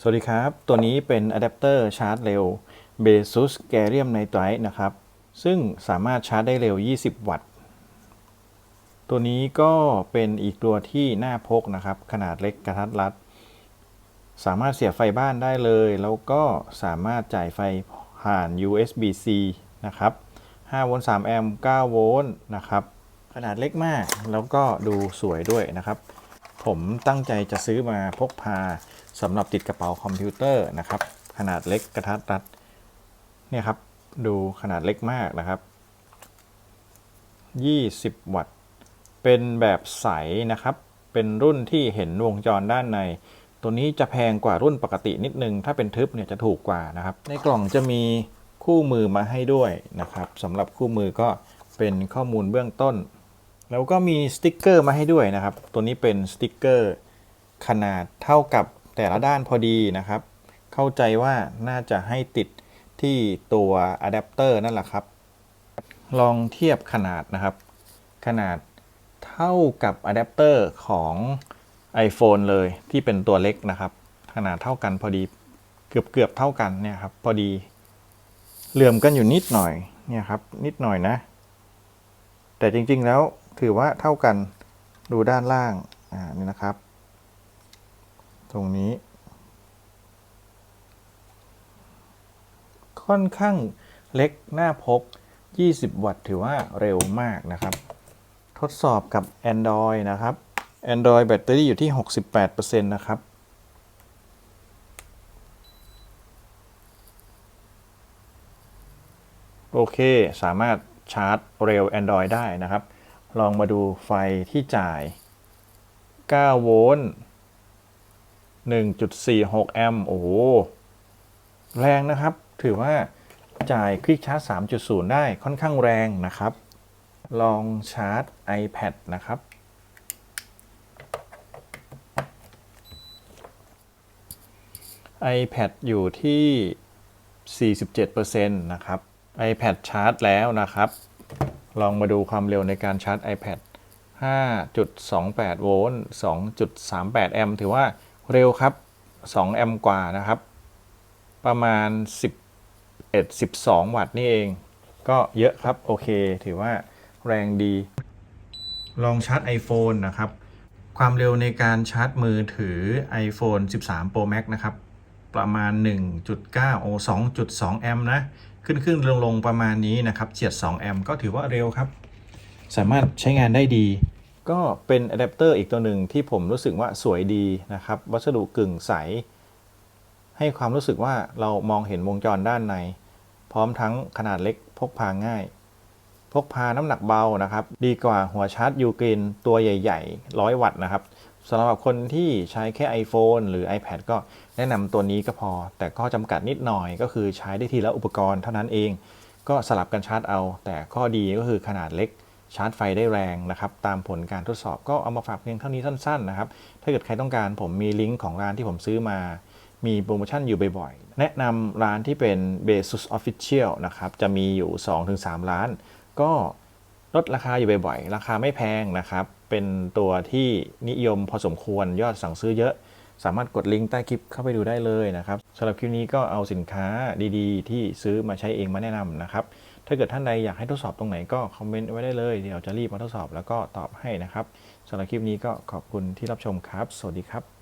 สวัสดีครับ ตัวนี้เป็นอะแดปเตอร์ชาร์จเร็ว Besus g a r i u m Nitride นะครับ ซึ่งสามารถชาร์จได้เร็ว 20 วัตต์ ตัวนี้ก็เป็นอีกตัวที่น่าพกนะครับ ขนาดเล็กกระทัดรัด สามารถเสียบไฟบ้านได้เลย แล้วก็สามารถจ่ายไฟผ่าน USB-C นะครับ 5 โวลต์ 3 แอมป์ 9 โวลต์นะครับ ขนาดเล็กมาก แล้วก็ดูสวยด้วยนะครับ ผมตั้งใจจะซื้อมาพกพาสำหรับติดกระเป๋าคอมพิวเตอร์นะครับ ขนาดเล็กกระทัดรัดเนี่ยครับดูขนาดเล็กมากนะครับ 20 วัตต์ เป็นแบบใสนะครับ เป็นรุ่นที่เห็นวงจรด้านใน ตัวนี้จะแพงกว่ารุ่นปกตินิดนึง ถ้าเป็นทึบเนี่ยจะถูกกว่านะครับ ในกล่องจะมีคู่มือมาให้ด้วยนะครับสำหรับคู่มือก็เป็นข้อมูลเบื้องต้น แล้วก็มีสติกเกอร์มาให้ด้วยนะครับ ตัวนี้เป็นสติกเกอร์ขนาดเท่ากับแต่ละด้านพอดีนะครับ เข้าใจว่าน่าจะให้ติดที่ตัวอะแดปเตอร์นั่นแหละครับ ลองเทียบขนาดนะครับ ขนาดเท่ากับอะแดปเตอร์ของ iPhone เลยที่เป็นตัวเล็กนะครับ ขนาดเท่ากันพอดีเกือบเกือบเท่ากันเนี่ยครับพอดีเหลื่อมกันอยู่นิดหน่อยเนี่ยครับนิดหน่อยนะ แต่จริงๆแล้ว ถือว่าเท่ากันดูด้านล่างอ่านี่นะครับ ตรงนี้ ค่อนข้างเล็กหน้าพก 20 วัตต์ถือว่าเร็วมากนะครับ ทดสอบกับ Android นะครับ Android แบตเตอรี่อยู่ที่ 68%นะครับโอเค สามารถชาร์จเร็ว Android ได้นะครับ ลองมาดูไฟที่จ่าย 9 โวลต์ 1.46 แอมป์ โอ้โห แรงนะครับ ถือว่าจ่ายคลิกชาร์จ 3.0 ได้ค่อนข้างแรงนะครับ ลองชาร์จ iPad นะครับ iPad อยู่ที่ 47%นะครับ iPad ชาร์จแล้วนะครับ ลองมาดูความเร็วในการชาร์จ iPad 5.28 โวลต์ 2.38 แอมป์ ถือว่าเร็วครับ 2 แอมป์กว่านะครับ ประมาณ 11 12 วัตต์นี่เอง ก็เยอะครับ โอเค ถือว่าแรงดี ลองชาร์จ iPhone นะครับ ความเร็วในการชาร์จมือถือ iPhone 13 Pro Max นะครับ ประมาณ 1.9 โอ 2.2 แอมป์นะ ขึ้นขึ้นลงลงประมาณนี้นะครับเฉียด 2 แอมป์ก็ถือว่าเร็วครับ สามารถใช้งานได้ดี ก็เป็นอะแดปเตอร์อีกตัวหนึ่งที่ผมรู้สึกว่าสวยดีนะครับ วัสดุกึ่งใส ให้ความรู้สึกว่าเรามองเห็นวงจรด้านใน พร้อมทั้งขนาดเล็กพกพาง่าย พกพาน้ำหนักเบานะครับ ดีกว่าหัวชาร์จยูกรีนตัวใหญ่ๆ100วัตต์นะครับ สำหรับคนที่ใช้แค่ iPhone หรือ iPad ก็แนะนำตัวนี้ก็พอ แต่ก็จำกัดนิดหน่อยก็คือใช้ได้ทีละอุปกรณ์เท่านั้นเอง ก็สลับกันชาร์จเอา แต่ข้อดีก็คือขนาดเล็กชาร์จไฟได้แรงนะครับ ตามผลการทดสอบก็เอามาฝากเพียงเท่านี้สั้นๆนะครับ ถ้าเกิดใครต้องการผมมีลิงก์ของร้านที่ผมซื้อมา มีโปรโมชั่นอยู่บ่อยๆ แนะนำร้านที่เป็น Besus Official นะครับ จะมีอยู่ 2-3 ร้าน ก็ลดราคาอยู่บ่อยๆ ราคาไม่แพงนะครับ เป็นตัวที่นิยมพอสมควรยอดสั่งซื้อเยอะ สามารถกดลิงก์ใต้คลิปเข้าไปดูได้เลยนะครับสำหรับคลิปนี้ก็เอาสินค้าดีๆ ที่ซื้อมาใช้เองมาแนะนำนะครับ ถ้าเกิดท่านใดอยากให้ทดสอบตรงไหนก็คอมเมนต์ไว้ได้เลยเดี๋ยวจะรีบมาทดสอบแล้วก็ตอบให้นะครับสำหรับคลิปนี้ก็ขอบคุณที่รับชมครับ สวัสดีครับ